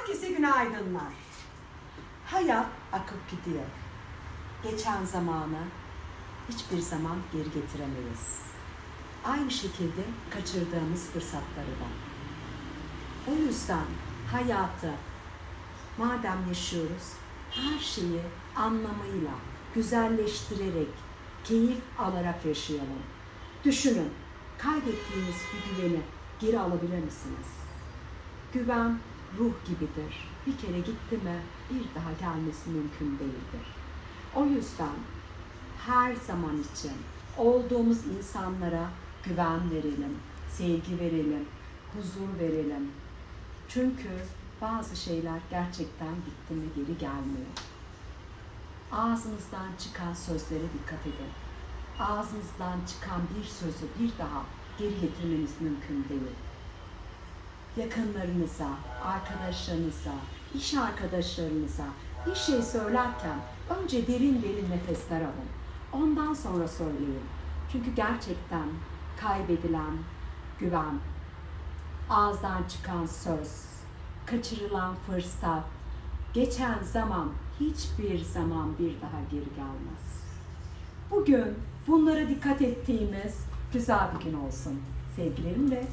Herkese günaydınlar. Hayat akıp gidiyor. Geçen zamanı hiçbir zaman geri getiremeyiz. Aynı şekilde kaçırdığımız fırsatları da. O yüzden hayatı madem yaşıyoruz her şeyi anlamıyla, güzelleştirerek, keyif alarak yaşayalım. Düşünün, kaybettiğiniz bir güveni geri alabilir misiniz? Güven ruh gibidir. Bir kere gitti mi bir daha gelmesi mümkün değildir. O yüzden her zaman için olduğumuz insanlara güven verelim, sevgi verelim, huzur verelim. Çünkü bazı şeyler gerçekten gitti mi geri gelmiyor. Ağzınızdan çıkan sözlere dikkat edin. Ağzınızdan çıkan bir sözü bir daha geri getirmeniz mümkün değil yakınlarınıza, arkadaşlarınıza, iş arkadaşlarınıza bir şey söylerken önce derin derin nefesler alın. Ondan sonra söyleyin. Çünkü gerçekten kaybedilen güven, ağızdan çıkan söz, kaçırılan fırsat, geçen zaman hiçbir zaman bir daha geri gelmez. Bugün bunlara dikkat ettiğimiz güzel bir gün olsun. Sevgilerimle